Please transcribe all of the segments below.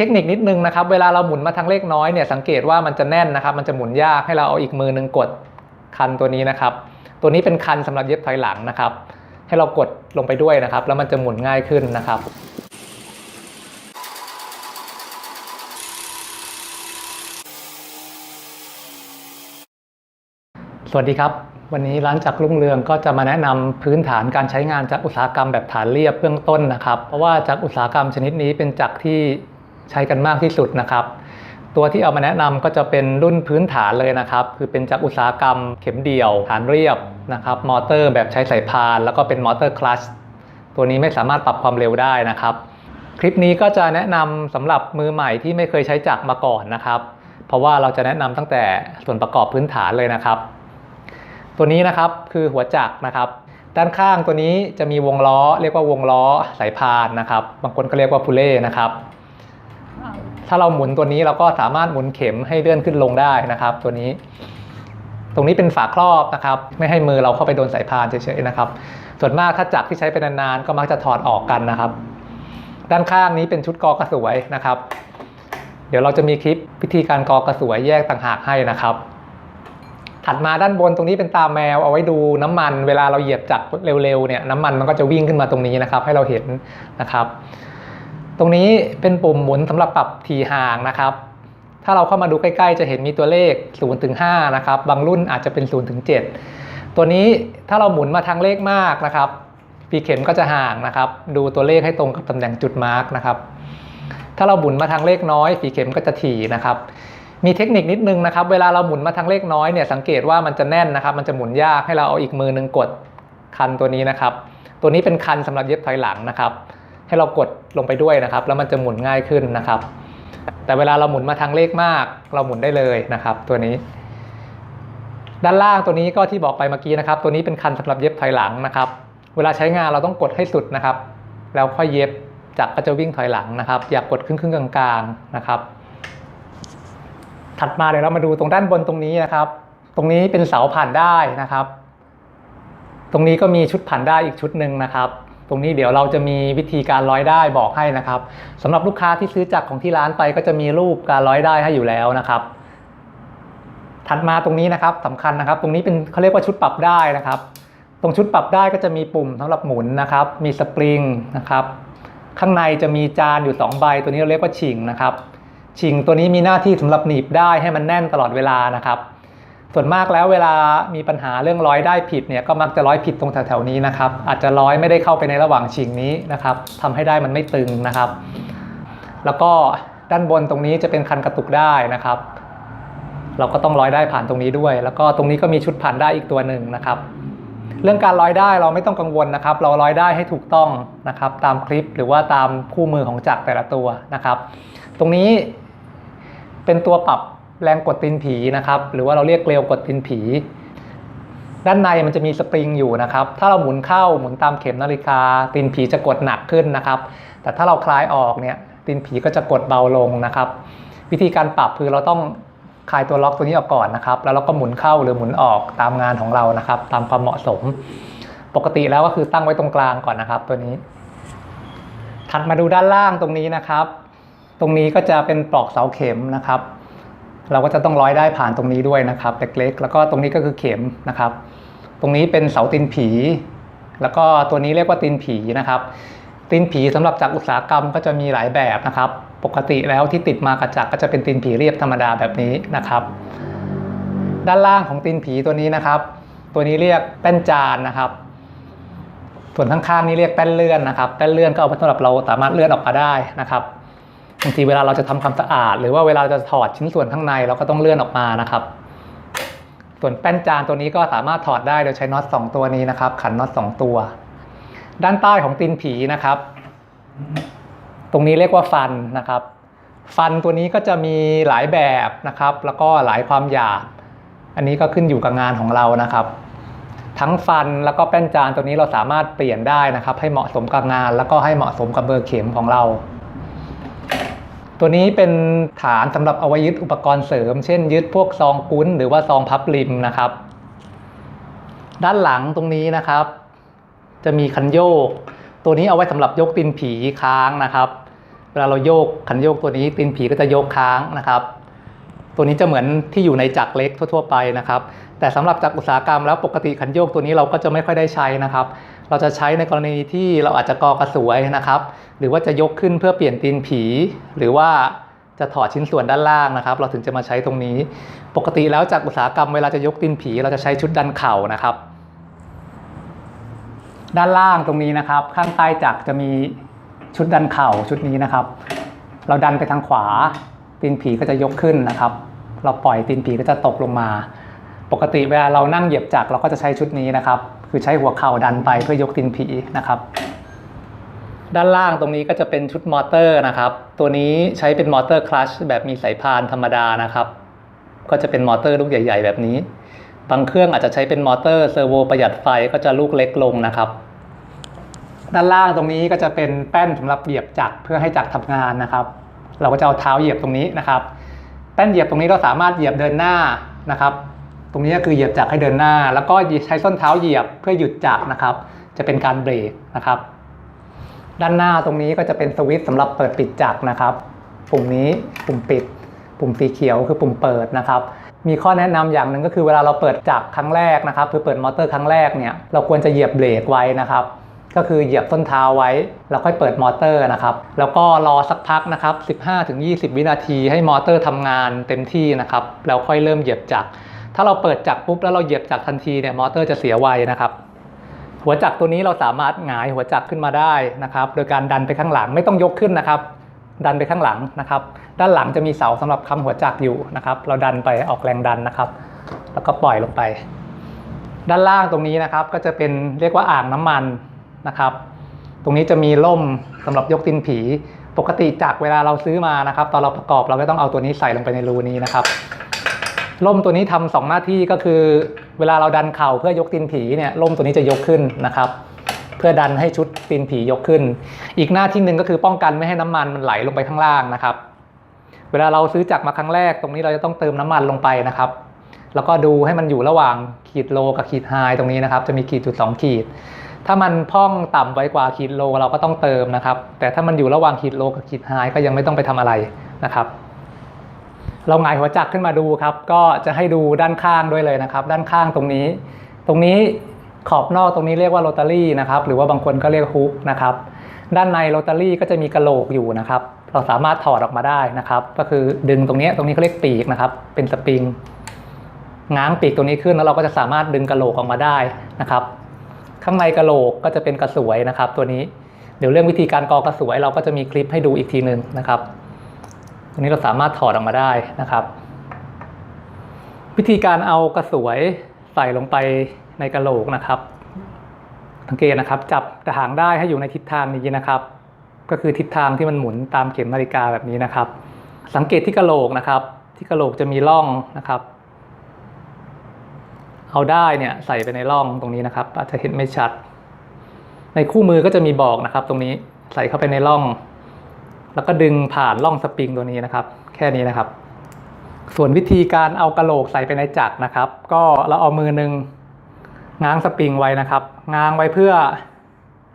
เทคนิคนิดนึงนะครับ เวลาเราหมุนมาทางเลขน้อยเนี่ยสังเกตว่ามันจะแน่นนะครับ มันจะหมุนยากให้เราเอาอีกมือหนึงกดคันตัวนี้นะครับ ตัวนี้เป็นคันสำหรับเย็บถอยหลังนะครับ ให้เรากดลงไปด้วยนะครับ แล้วมันจะหมุนง่ายขึ้นนะครับสวัสดีครับ วันนี้ร้านจักรุ่งเรืองก็จะมาแนะนำพื้นฐานการใช้งานจักรอุตสาหกรรมแบบฐานเรียบเบื้องต้นนะครับ เพราะว่าจักรอุตสาหกรรมชนิดนี้เป็นจักรที่ ใช้กันมากที่สุดนะครับ ตัวที่เอามาแนะนำก็จะเป็นรุ่นพื้นฐานเลยนะครับ คือเป็นจักรอุตสาหกรรมเข็มเดี่ยวฐานเรียบนะครับมอเตอร์แบบใช้สายพาน แล้วก็เป็นมอเตอร์คลัชตัวนี้ไม่สามารถปรับความเร็วได้นะครับ คลิปนี้ก็จะแนะนำสำหรับมือใหม่ที่ไม่เคยใช้จักรมาก่อนนะครับ เพราะว่าเราจะแนะนำตั้งแต่ส่วนประกอบพื้นฐานเลยนะครับ ตัวนี้นะครับคือหัวจักรนะครับด้านข้างตัวนี้จะมีวงล้อ เรียกว่าวงล้อสายพานนะครับ บางคนก็เรียกว่าพูเล่นะครับ ถ้าเราหมุนตัวนี้เราก็สามารถหมุนเข็มให้เลื่อนขึ้นลงได้นะครับ ตัวนี้ ตรงนี้เป็นฝาครอบนะครับ ไม่ให้มือเราเข้าไปโดนสายพานเฉยๆนะครับ ส่วนมากถ้าจักรที่ใช้เป็นนานๆก็มักจะถอดออกกันนะครับ ด้านข้างนี้เป็นชุดกอกระสวยนะครับ เดี๋ยวเราจะมีคลิปวิธีการกอกระสวยแยกต่างหากให้นะครับถัดมาด้านบนตรงนี้เป็นตาแมวเอาไว้ดูน้ำมัน เวลาเราเหยียบจักรเร็วๆเนี่ยน้ำมันมันก็จะวิ่งขึ้นมาตรงนี้นะครับ ให้เราเห็นนะครับ ตรงนี้เป็นปุ่มหมุนสำหรับปรับทีห่างนะครับ ถ้าเราเข้ามาดูใกล้ๆ จะเห็นมีตัวเลข0ถึง5นะครับ บางรุ่นอาจจะเป็น0ถึง7ตัวนี้ถ้าเราหมุนมาทางเลขมากนะครับปีเข็มก็จะห่างนะครับ ดูตัวเลขให้ตรงกับตำแหน่งจุดมาร์กนะครับ ถ้าเราหมุนมาทางเลขน้อยฝีเข็มก็จะถี่นะครับ มีเทคนิคนิดนึงนะครับ เวลาเราหมุนมาทางเลขน้อยเนี่ยสังเกตว่ามันจะแน่นนะครับ มันจะหมุนยากให้เราเอาอีกมือหนึงกดคันตัวนี้นะครับ ตัวนี้เป็นคันสำหรับเย็บถอยหลังนะครับ ให้เรากดลงไปด้วยนะครับ แล้วมันจะหมุนง่ายขึ้นนะครับ แต่เวลาเราหมุนมาทางเลขมาก เราหมุนได้เลยนะครับ ตัวนี้ ด้านล่างตัวนี้ก็ที่บอกไปเมื่อกี้นะครับ ตัวนี้เป็นคันสำหรับเย็บถอยหลังนะครับ เวลาใช้งานเราต้องกดให้สุดนะครับ แล้วค่อยเย็บจักรก็จะวิ่งถอยหลังนะครับ อย่ากกดครึ่งครึ่งๆกลางๆนะครับ ถัดมาเดี๋ยวเรามาดูตรงด้านบนตรงนี้นะครับ ตรงนี้เป็นเสาผ่านได้นะครับ ตรงนี้ก็มีชุดผ่านได้อีกชุดหนึ่งนะครับ ตรงนี้เดี๋ยวเราจะมีวิธีการร้อยได้บอกให้นะครับสำหรับลูกค้าที่ซื้อจากของที่ร้านไปก็จะมีรูปการร้อยได้ให้อยู่แล้วนะครับ ถัดมาตรงนี้นะครับสำคัญนะครับ ตรงนี้เป็นเขาเรียกว่าชุดปรับได้นะครับ ตรงชุดปรับได้ก็จะมีปุ่มสำหรับหมุนนะครับ มีสปริงนะครับ ข้างในจะมีจานอยู่ 2 ใบ ตัวนี้เราเรียกว่าชิงนะครับชิงตัวนี้มีหน้าที่สำหรับหนีบได้ให้มันแน่นตลอดเวลานะครับ ส่วนมากแล้วเวลามีปัญหาเรื่องร้อยได้ผิดเนี่ยก็มักจะร้อยผิดตรงแถวๆนี้นะครับอาจจะร้อยไม่ได้เข้าไปในระหว่างชิงนี้นะครับทำให้ได้มันไม่ตึงนะครับ แล้วก็ด้านบนตรงนี้จะเป็นคันกระตุกได้นะครับ เราก็ต้องร้อยได้ผ่านตรงนี้ด้วย แล้วก็ตรงนี้ก็มีชุดผ่านได้อีกตัวหนึ่งนะครับ เรื่องการร้อยได้เราไม่ต้องกังวลนะครับ เราร้อยได้ให้ถูกต้องนะครับ ตามคลิปหรือว่าตามคู่มือของจักรแต่ละตัวนะครับ ตรงนี้เป็นตัวปรับ แรงกดตีนผีนะครับ หรือว่าเราเรียกเกลียวกดตีนผี ด้านในมันจะมีสปริงอยู่นะครับ ถ้าเราหมุนเข้าหมุนตามเข็มนาฬิกา ตีนผีจะกดหนักขึ้นนะครับ แต่ถ้าเราคลายออกเนี่ยตีนผีก็จะกดเบาลงนะครับ วิธีการปรับคือเราต้องคลายตัวล็อกตัวนี้ออกก่อนนะครับ แล้วเราก็หมุนเข้าหรือหมุนออกตามงานของเรานะครับ ตามความเหมาะสม ปกติแล้วก็คือตั้งไว้ตรงกลางก่อนนะครับ ตัวนี้ ถัดมาดูด้านล่างตรงนี้นะครับ ตรงนี้ก็จะเป็นปลอกเสาเข็มนะครับ เราก็จะต้องร้อยได้ผ่านตรงนี้ด้วยนะครับเล็กๆแล้วก็ตรงนี้ก็คือเข็มนะครับ ตรงนี้เป็นเสาตีนผี แล้วก็ตัวนี้เรียกว่าตีนผีนะครับตีนผีสำหรับจักรอุตสาหกรรมก็จะมีหลายแบบนะครับ ปกติแล้วที่ติดมากับจักรก็จะเป็นตีนผีเรียบธรรมดาแบบนี้นะครับ ด้านล่างของตีนผีตัวนี้นะครับ ตัวนี้เรียกแป้นจานนะครับส่วนข้างๆนี้เรียกแป้นเลื่อนนะครับ แป้นเลื่อนก็เอาไว้สำหรับเราสามารถเลื่อนออกมาได้นะครับ บางทีเวลาเราจะทำความสะอาด หรือว่าเวลาจะถอดชิ้นส่วนข้างในเราก็ต้องเลื่อนออกมานะครับ ส่วนแป้นจานตัวนี้ก็สามารถถอดได้โดยใช้น็อตสองตัวนี้นะครับ ขันน็อตสองตัว ด้านใต้ของตีนผีนะครับ ตรงนี้เรียกว่าฟันนะครับ ฟันตัวนี้ก็จะมีหลายแบบนะครับ แล้วก็หลายความหยาบอันนี้ก็ขึ้นอยู่กับงานของเรานะครับ ทั้งฟันแล้วก็แป้นจานตัวนี้เราสามารถเปลี่ยนได้นะครับ ให้เหมาะสมกับงาน แล้วก็ให้เหมาะสมกับเบอร์เข็มของเรา ตัวนี้เป็นฐานสำหรับเอาไว้ยึดอุปกรณ์เสริม เช่น ยึดพวกซองกุ้นหรือว่าซองพับริมนะครับ ด้านหลังตรงนี้นะครับ จะมีคันโยก ตัวนี้เอาไว้สำหรับยกตีนผีค้างนะครับเวลาเราโยกคันโยกตัวนี้ตีนผีก็จะโยกค้างนะครับ ตัวนี้จะเหมือนที่อยู่ในจักรเล็กทั่ว ๆ ไปนะครับ แต่สำหรับจักรอุตสาหกรรมแล้วปกติคันโยกตัวนี้เราก็จะไม่ค่อยได้ใช้นะครับ เราจะใช้ในกรณีที่เราอาจจะกอกระสวยนะครับ หรือว่าจะยกขึ้นเพื่อเปลี่ยนตีนผี หรือว่าจะถอดชิ้นส่วนด้านล่างนะครับ เราถึงจะมาใช้ตรงนี้ ปกติแล้วจากอุตสาหกรรมเวลาจะยกตีนผี เราจะใช้ชุดดันเข่านะครับ ด้านล่างตรงนี้นะครับ ข้างใต้จักรจะมีชุดดันเข่าชุดนี้นะครับ เราดันไปทางขวาตีนผีก็จะยกขึ้นนะครับ เราปล่อยตีนผีก็จะตกลงมา ปกติเวลาเรานั่งเหยียบจักรเราก็จะใช้ชุดนี้นะครับ คือใช้หัวเข่าดันไปเพื่อยกตีนผีนะครับด้านล่างตรงนี้ก็จะเป็นชุดมอเตอร์นะครับ ตัวนี้ใช้เป็นมอเตอร์คลัชแบบมีสายพานธรรมดานะครับ ก็จะเป็นมอเตอร์ลูกใหญ่ ๆ แบบนี้ บางเครื่องอาจจะใช้เป็นมอเตอร์เซอร์โวประหยัดไฟก็จะลูกเล็กลงนะครับ ด้านล่างตรงนี้ก็จะเป็นแป้นสำหรับเหยียบจักรเพื่อให้จักรทำงานนะครับ เราก็จะเอาเท้าเหยียบตรงนี้นะครับ แป้นเหยียบตรงนี้เราสามารถเหยียบเดินหน้านะครับ ตรงนี้ก็คือเหยียบจักรให้เดินหน้า แล้วก็ใช้ส้นเท้าเหยียบเพื่อหยุดจักรนะครับ จะเป็นการเบรกนะครับ ด้านหน้าตรงนี้ก็จะเป็นสวิตช์สำหรับเปิดปิดจักรนะครับ ปุ่มนี้ปุ่มปิด ปุ่มสีเขียวคือปุ่มเปิดนะครับ มีข้อแนะนำอย่างหนึ่งก็คือเวลาเราเปิดจักรครั้งแรกนะครับคือเปิดมอเตอร์ครั้งแรกเนี่ยเราควรจะเหยียบเบรกไว้นะครับก็คือเหยียบต้นเท้าไว้ แล้วค่อยเปิดมอเตอร์นะครับ แล้วก็รอสักพักนะครับ 15-20 วินาทีให้มอเตอร์ทำงานเต็มที่นะครับ แล้วค่อยเริ่มเหยียบจักร ถ้าเราเปิดจักรปุ๊บแล้วเราเหยียบจักรทันทีเนี่ยมอเตอร์จะเสียไวนะครับ หัวจักรตัวนี้เราสามารถหงายหัวจักรขึ้นมาได้นะครับ โดยการดันไปข้างหลังไม่ต้องยกขึ้นนะครับ ดันไปข้างหลังนะครับ ด้านหลังจะมีเสาสำหรับค้ำหัวจักรอยู่นะครับ เราดันไปออกแรงดันนะครับ แล้วก็ปล่อยลงไป ด้านล่างตรงนี้นะครับก็จะเป็นเรียกว่าอ่างน้ำมันนะครับ ตรงนี้จะมีล่มสำหรับยกตีนผี ปกติจักเวลาเราซื้อมานะครับ ตอนเราประกอบเราก็ต้องเอาตัวนี้ใส่ลงไปในรูนี้นะครับ ล่มตัวนี้ทำสองหน้าที่ก็คือ เวลาเราดันเข่าเพื่อยกตีนผีเนี่ยล่มตัวนี้จะยกขึ้นนะครับ เพื่อดันให้ชุดตีนผียกขึ้น อีกหน้าที่หนึ่งก็คือป้องกันไม่ให้น้ำมันมันไหลลงไปข้างล่างนะครับ เวลาเราซื้อจักรมาครั้งแรก ตรงนี้เราจะต้องเติมน้ำมันลงไปนะครับ แล้วก็ดูให้มันอยู่ระหว่างขีดโลกับขีดไฮตรงนี้นะครับ จะมีขีดจุดสองขีด ถ้ามันพ่องต่ำไว้กว่าขีดโลเราก็ต้องเติมนะครับ แต่ถ้ามันอยู่ระหว่างขีดโลกับขีดไฮก็ยังไม่ต้องไปทำอะไรนะครับ เราหงายหัวจักขึ้นมาดูครับ ก็จะให้ดูด้านข้างด้วยเลยนะครับ ด้านข้างตรงนี้ ตรงนี้ขอบนอกตรงนี้เรียกว่าโรตารี่นะครับ หรือว่าบางคนก็เรียกฮุกนะครับ ด้านในโรตารี่ก็จะมีกระโหลกอยู่นะครับ เราสามารถถอดออกมาได้นะครับ ก็คือดึงตรงนี้ตรงนี้เขาเรียกปีกนะครับ เป็นสปริง ง้างปีกตรงนี้ขึ้นแล้วเราก็จะสามารถดึงกระโหลกออกมาได้นะครับ ข้างในกระโหลกก็จะเป็นกระสวยนะครับ ตัวนี้ เดี๋ยวเรื่องวิธีการกอกระสวยเราก็จะมีคลิปให้ดูอีกทีหนึ่งนะครับ รงนี้เราสามารถถอดออกมาได้นะครับ วิธีการเอากระสวยใส่ลงไปในกระโหลกนะครับสังเกตนะครับจับกระหางได้ให้อยู่ในทิศทางนี้นะครับ ก็คือทิศทางที่มันหมุนตามเข็มนาฬิกาแบบนี้นะครับ สังเกตที่กระโหลกนะครับ ที่กระโหลกจะมีร่องนะครับ เอาได้เนี่ยใส่ไปในร่องตรงนี้นะครับ อาจจะเห็นไม่ชัด ในคู่มือก็จะมีบอกนะครับ ตรงนี้ใส่เข้าไปในร่อง แล้วก็ดึงผ่านร่องสปริงตัวนี้นะครับ แค่นี้นะครับ ส่วนวิธีการเอากระโหลกใส่ไปในจักรนะครับ ก็เราเอามือหนึ่งง้างสปริงไว้นะครับ ง้างไว้เพื่อ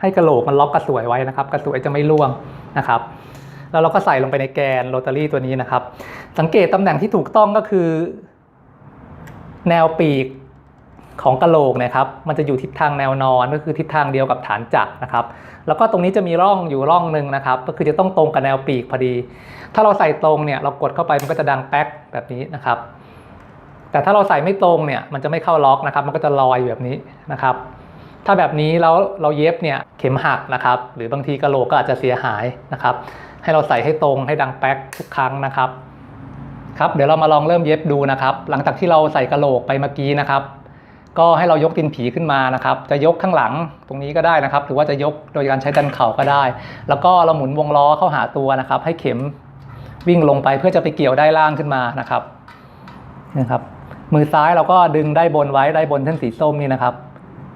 ให้กระโหลกมันล็อกกระสวยไว้นะครับ กระสวยจะไม่ร่วงนะครับ แล้วเราก็ใส่ลงไปในแกนโรตารี่ตัวนี้นะครับ สังเกตตำแหน่งที่ถูกต้องก็คือ แนวปีก ของกระโหลกนะครับ มันจะอยู่ทิศทางแนวนอนก็คือทิศทางเดียวกับฐานจักรนะครับ แล้วก็ตรงนี้จะมีร่องอยู่ร่องหนึ่งนะครับ ก็คือจะต้องตรงกับแนวปีกพอดี ถ้าเราใส่ตรงเนี่ยเรากดเข้าไปมันก็จะดังแป๊กแบบนี้นะครับ แต่ถ้าเราใส่ไม่ตรงเนี่ยมันจะไม่เข้าล็อกนะครับ มันก็จะลอยแบบนี้นะครับ ถ้าแบบนี้แล้วเราเย็บเนี่ยเข็มหักนะครับ หรือบางทีกระโหลกก็อาจจะเสียหายนะครับ ให้เราใส่ให้ตรงให้ดังแป๊กทุกครั้งนะครับ ครับ เดี๋ยวเรามาลองเริ่มเย็บดูนะครับ หลังจากที่เราใส่กระโหลกไปเมื่อกี้นะครับ ก็ให้เรายกตีนผีขึ้นมานะครับ จะยกข้างหลังตรงนี้ก็ได้นะครับ หรือว่าจะยกโดยการใช้ดันเข่าก็ได้ แล้วก็เราหมุนวงล้อเข้าหาตัวนะครับ ให้เข็มวิ่งลงไปเพื่อจะไปเกี่ยวได้ล่างขึ้นมานะครับนะครับ มือซ้ายเราก็ดึงได้บนไว้ได้บนเส้นสีส้มนี่นะครับ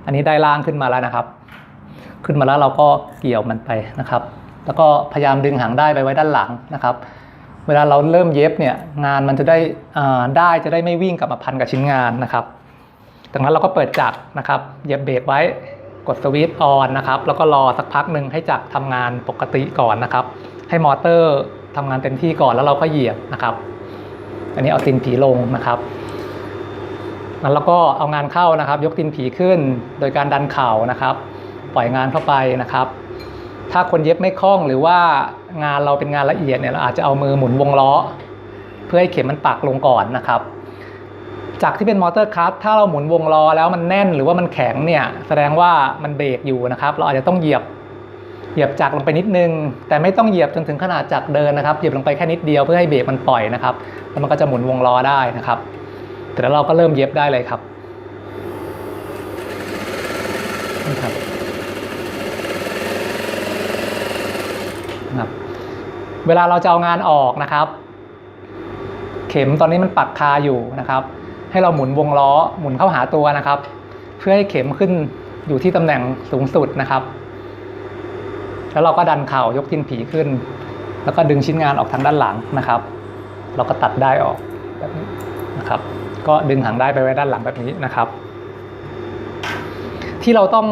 อันนี้ได้ล่างขึ้นมาแล้วนะครับ ขึ้นมาแล้วเราก็เกี่ยวมันไปนะครับ แล้วก็พยายามดึงหางได้ไปไว้ด้านหลังนะครับ เวลาเราเริ่มเย็บเนี่ยงานมันจะได้อ่าได้จะได้ไม่วิ่งกลับมาพันกับชิ้นงานนะครับ จากนั้นเราก็เปิดจักรนะครับเหยียบเบรกไว้กดสวิตช์ออนนะครับแล้วก็รอสักพักหนึ่งให้จักรทำงานปกติก่อนนะครับ ให้มอเตอร์ทำงานเต็มที่ก่อนแล้วเราก็เหยียบนะครับ อันนี้เอาตีนผีลงนะครับแล้วเราก็เอางานเข้านะครับ ยกตีนผีขึ้น โดยการดันเข่านะครับ ปล่อยงานเข้าไปนะครับ ถ้าคนเย็บไม่คล่องหรือว่างานเราเป็นงานละเอียดเนี่ยเราอาจจะเอามือหมุนวงล้อ เพื่อให้เข็มมันปักลงก่อนนะครับ จากที่เป็นมอเตอร์คัสถ้าเราหมุนวงล้อแล้วมันแน่นหรือว่ามันแข็งเนี่ยแสดงว่ามันเบรกอยู่นะครับ เราอาจจะต้องเหยียบเหยียบจักลงไปนิดนึง แต่ไม่ต้องเหยียบจนถึงขนาดจักเดินนะครับเหยียบลงไปแค่นิดเดียวเพื่อให้เบรกมันปล่อยนะครับแล้วมันก็จะหมุนวงล้อได้นะครับแต่แล้วเราก็เริ่มเย็บได้เลยครับนี่ครับนะครับ เวลาเราจะเอางานออกนะครับ เข็มตอนนี้มันปักคาอยู่นะครับ ให้เราหมุนวงล้อหมุนเข้าหาตัวนะครับ เพื่อให้เข็มขึ้นอยู่ที่ตำแหน่งสูงสุดนะครับ แล้วเราก็ดันเข่ายกทิ้นผีขึ้น แล้วก็ดึงชิ้นงานออกทางด้านหลังนะครับ เราก็ตัดได้ออกแบบนี้นะครับ ก็ดึงหางได้ไปไว้ด้านหลังแบบนี้นะครับ ที่เราต้อง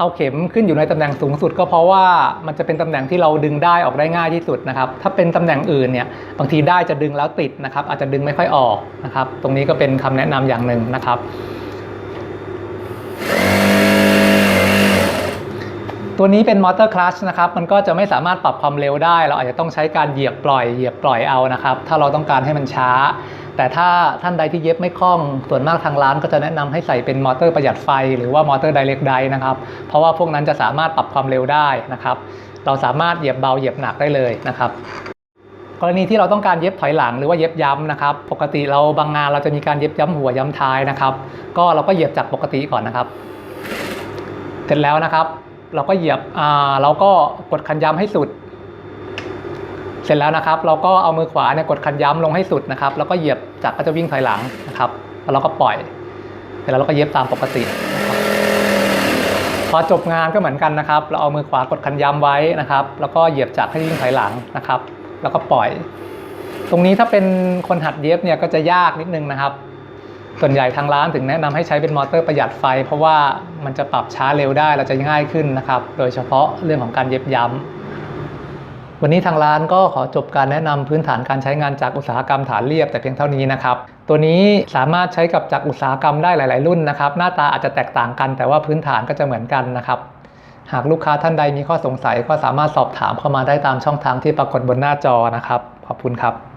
เอาเข็มขึ้นอยู่ในตำแหน่งสูงสุด ก็เพราะว่ามันจะเป็นตำแหน่งที่เราดึงได้ออกได้ง่ายที่สุดนะครับ ถ้าเป็นตำแหน่งอื่นเนี่ยบางทีได้จะดึงแล้วติดนะครับ อาจจะดึงไม่ค่อยออกนะครับ ตรงนี้ก็เป็นคำแนะนำอย่างหนึ่งนะครับ ตัวนี้เป็นมอเตอร์คลัชนะครับมันก็จะไม่สามารถปรับความเร็วได้ เราอาจจะต้องใช้การเหยียบปล่อยเหยียบปล่อยเอานะครับ ถ้าเราต้องการให้มันช้า แต่ถ้าท่านใดที่เย็บไม่คล่อง ส่วนมากทางร้านก็จะแนะนำให้ใส่เป็นมอเตอร์ประหยัดไฟ หรือว่ามอเตอร์ไดเรกไดนะครับ เพราะว่าพวกนั้นจะสามารถปรับความเร็วได้นะครับ เราสามารถเหยียบเบาเหยียบหนักได้เลยนะครับกรณีที่เราต้องการเย็บถอยหลังหรือว่าเย็บย้ำนะครับ ปกติเราบางงานเราจะมีการเย็บย้ำหัวย้ำท้ายนะครับ ก็เราก็เหยียบจากปกติก่อนนะครับ เสร็จแล้วนะครับ เราก็เหยียบอ่าเราก็กดคันย้ำให้สุด ร็จแล้วนะครับ เราก็เอามือขวาเนี่ยกดคันย้ำลงให้สุดนะครับ แล้วก็เหยียบจากก็จะวิ่งถอยหลังนะครับแล้วเราก็ปล่อย เสร็จแล้วเราก็เย็บตามปกติ พอจบงานก็เหมือนกันนะครับ เราเอามือขวากดคันย้ำไว้นะครับ แล้วก็เหยียบจากให้วิ่งถอยหลังนะครับ แล้วก็ปล่อย ตรงนี้ถ้าเป็นคนหัดเย็บเนี่ยก็จะยากนิดนึงนะครับ ส่วนใหญ่ทางร้านถึงแนะนำให้ใช้เป็นมอเตอร์ประหยัดไฟ เพราะว่ามันจะปรับช้าเร็วได้เราจะง่ายขึ้นนะครับ โดยเฉพาะเรื่องของการเย็บย้ำ วันนี้ทางร้านก็ขอจบการแนะนำพื้นฐานการใช้งานจากอุตสาหกรรมฐานเรียบแต่เพียงเท่านี้นะครับ ตัวนี้สามารถใช้กับจากอุตสาหกรรมได้หลาย ๆ รุ่นนะครับ หน้าตาอาจจะแตกต่างกัน แต่ว่าพื้นฐานก็จะเหมือนกันนะครับ หากลูกค้าท่านใดมีข้อสงสัยก็สามารถสอบถามเข้ามาได้ตามช่องทางที่ปรากฏบนหน้าจอนะครับ ขอบคุณครับ